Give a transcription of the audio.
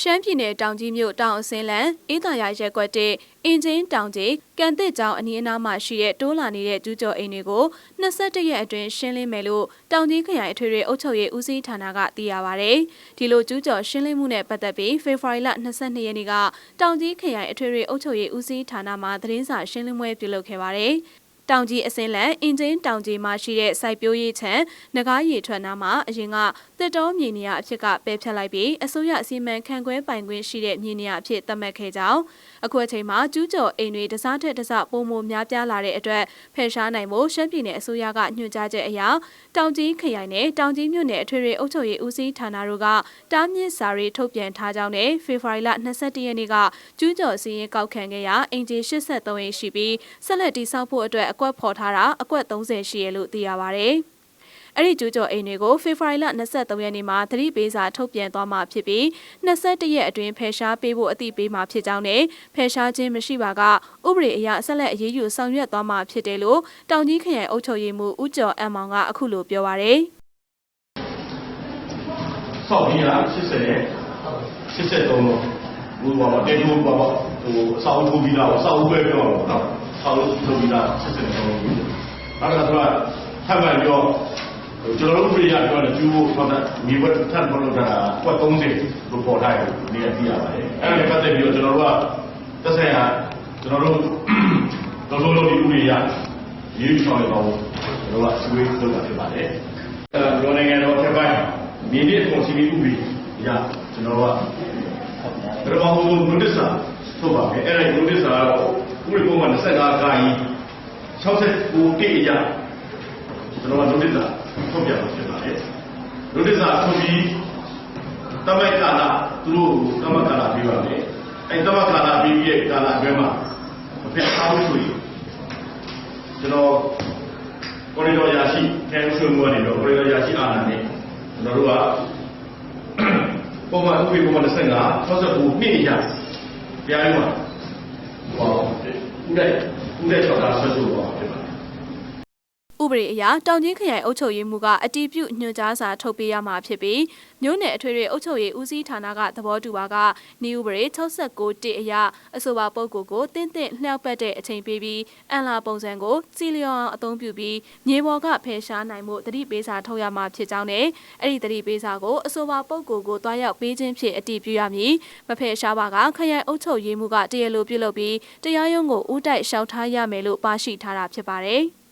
ရှမ်းပြည်နယ်တောင်ကြီးမြို့တောင်အစင်းလန်အေးသာရရက်ကွက်တဲ့အင်ဂျင်တောင်ကြီးကန်တစ်ကျောင်းအနီးအနားမှာရှိတဲ့တိုးလာနေတဲ့ကျူးကျော်အိမ်တွေကို21ရက်အတွင်းရှင်းလင်းမယ်လို့တောင်ကြီးခရိုင်အထွေထွေအုပ်ချုပ်ရေးဦးစီးဌာနကသိရပါဗျ။ဒီလိုကျူးကျော်ရှင်းလင်းမှုနဲ့ပတ်သက်ပြီးဖေဖော်ဝါရီလ22ရက်နေ့ကတောင်ကြီးခရိုင်အထွေထွေအုပ်ချုပ်ရေးဦးစီးဌာနမှသတင်းစာရှင်းလင်းပွဲပြုလုပ်ခဲ့ပါတယ်။ တောင်ကြီးအစင်းလန်အင်ဂျင်တောင်ကြီးမှာရှိတဲ့စိုက်ပျိုးရေးခြံငကားရီထွက်နာမှာအရင်ကတစ်တော်မြေနေရအဖြစ်ကပယ်ဖျက်လိုက်ပြီးအစိုးရအစီအမံခန့်ခွဲပိုင်ခွင့်ရှိတဲ့မြေနေရအဖြစ်သတ်မှတ်ခဲ့ကြောင်းအခုအချိန်မှာကျူးကျော်အိမ်တွေတစားထက်တစပုံမများပြားလာတဲ့အတွက်ဖယ်ရှားနိုင်ဖို့ရှမ်းပြည်နယ်အစိုးရကညွှန်ကြားချက်အရတောင်ကြီးခရိုင်နဲ့တောင်ကြီးမြို့နယ်အထွေထွေအုပ်ချုပ်ရေးဦးစီးဌာနတို့ကတားမြစ်စာရီထုတ်ပြန်ထားကြောင်းနဲ့ဖေဖော်ဝါရီလ22ရက်နေ့ကကျူးကျော်စီရင်ကောက်ခံခဲ့ရာအင်ဂျီ83ရင်ရှိပြီးဆက်လက်တည်ဆောက်ဖို့အတွက်အကွက်ဖော်ထားတာအကွက်30ရှိရလို့သိရပါဗျ။အဲ့ဒီကျူးကျော်အိမ်တွေကိုဖေဖော်ဝါရီလ23ရက်နေ့မှာသတိပေးစာထုတ်ပြန်သွားမှာဖြစ်ပြီး21ရက်အတွင်းဖယ်ရှားပေးဖို့အသိပေးမှာဖြစ်ကြောင်းနဲ့ဖယ်ရှားခြင်းမရှိပါကဥပဒေအရဆက်လက်အရေးယူဆောင်ရွက်သွားမှာဖြစ်တယ်လို့တောင်ကြီးခရိုင်အုပ်ချုပ်ရေးမှူးဦးကျော်အမ်မောင်ကအခုလိုပြောပါရယ်ဆောက်ပြီးတာ80နဲ့83လုံးဘုရားပါတေတိုးပါပါဟိုအစာအုပ်ထိုးပြီးတာအစာအုပ်ပဲပြောတော့နော် ဆောက်လို့ထိုးပြီးတာ83လုံးနောက်ကဆိုတော့ထပ်မှန်ပြောကျွန်တော်တို့ပြည်ရပြောတယ်ကျူးဖို့ဟုတ်တယ်မြေဝတ်ထပ်ပေါ်လို့တာကွက်30လို့ပေါ်ထားတယ်နေရာသိရပါတယ်အဲ့ဒါနဲ့ပတ်သက်ပြီးတော့ကျွန်တော်တို့ကသက်ဆိုင်ရာကျွန်တော်တို့လောလောလောဒီဥပဒေရရေးချောင်းရပါဘူးကျွန်တော်ကဆွေးလုပ်တာဖြစ်ပါတယ်အဲတော့နိုင်ငံတော်ထက်ပိုင်းမြေနစ်ကုန်စီမီဥပဒေရကျွန်တော်ကပထမဆုံး notice စာထုတ်ပါမယ်အဲ့ဒါ notice စာကတော့ဥပဒေပုံမှန် 25ခါကြီး69တိအရာကျွန်တော်က notice စာထုတ်ပြမှာဖြစ်ပါတယ် notice စာထုတ်ပြီးတမိုက်ကာလသူတို့တမကာလပြီးပါမယ်အဲ့တမကာလပြီးပြီးရဲ့ကာလအတွင်းမှာအဖေအားလို့ဆိုရင်ကျွန်တော်ကိုရီဒိုရာရှိခဲဆွေးနွေးနေတော့ကိုရီဒိုရာရှိအာဏာနဲ့ကျွန်တော်တို့ကပုံမှန်ဥပဒေပုံမှန်25 69နှစ်အရာတရားရုံးမှာဟော ဥဒဲဥဒဲချောတာဆက်လို့ပါဖြစ်ပါတယ် ဥပဒေအရတောင်ကြီးခရိုင်အုပ်ချုပ်ရေးမှူးကအတီးပြုညွှန်ကြားစာထုတ်ပေးရမှာဖြစ်ပြီးမြို့နယ်အထွေထွေအုပ်ချုပ်ရေးဦးစီးဌာနကသဘောတူပါကနေဥပဒေ69တိအရအဆိုပါပုဂ္ဂိုလ်ကိုတင်းတင်းလျှောက်ပတ်တဲ့အချိန်ပေးပြီးအန်လာပုံစံကိုစီလျော်အောင်အသုံးပြုပြီးမြေပေါ်ကဖယ်ရှားနိုင်မှုတတိပေးစာထုတ်ရမှာဖြစ်ကြောင်းနဲ့အဲ့ဒီတတိပေးစာကိုအဆိုပါပုဂ္ဂိုလ်ကိုတွားရောက်ပေးခြင်းဖြင့်အတည်ပြုရမည်မဖယ်ရှားပါကခရိုင်အုပ်ချုပ်ရေးမှူးကတရားလိုပြုလုပ်ပြီးတရားရုံးကိုဥတိုက်လျှောက်ထားရမယ်လို့ပါရှိထားတာဖြစ်ပါတယ်